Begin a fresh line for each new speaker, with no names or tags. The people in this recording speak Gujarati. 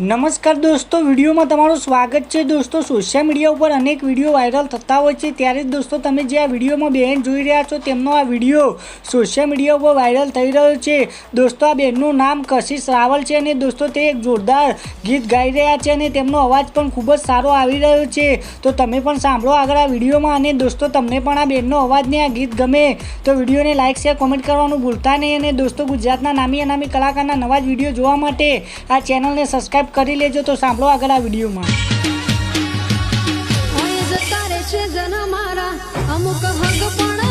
નમસ્કાર દોસ્તો, વિડીયોમાં તમારું સ્વાગત છે. દોસ્તો સોશિયલ મીડિયા ઉપર અનેક વીડિયો વાયરલ થતા હોય છે. ત્યારે જ દોસ્તો, તમે જે આ વિડીયોમાં બહેન જોઈ રહ્યા છો, તેમનો આ વીડિયો સોશિયલ મીડિયા ઉપર વાયરલ થઈ રહ્યો છે. દોસ્તો, આ બહેનનું નામ કશિશ રાવલ છે અને દોસ્તો, તે એક જોરદાર ગીત ગાઈ રહ્યા છે અને તેમનો અવાજ પણ ખૂબ જ સારો આવી રહ્યો છે. તો તમે પણ સાંભળો આગળ આ વિડીયોમાં અને દોસ્તો, તમને પણ આ બહેનનો અવાજ ને આ ગીત ગમે તો વિડીયોને લાઇક શેર કોમેન્ટ કરવાનું ભૂલતા નહીં. અને દોસ્તો, ગુજરાતના નામી અનામી કલાકારના નવા જ વીડિયો જોવા માટે આ ચેનલને સબસ્ક્રાઇબ કરી લેજો તો સાંભળો આગળ આ વિડીયોમાં.
જતા રે છે જન મારા. અમુક હક પણ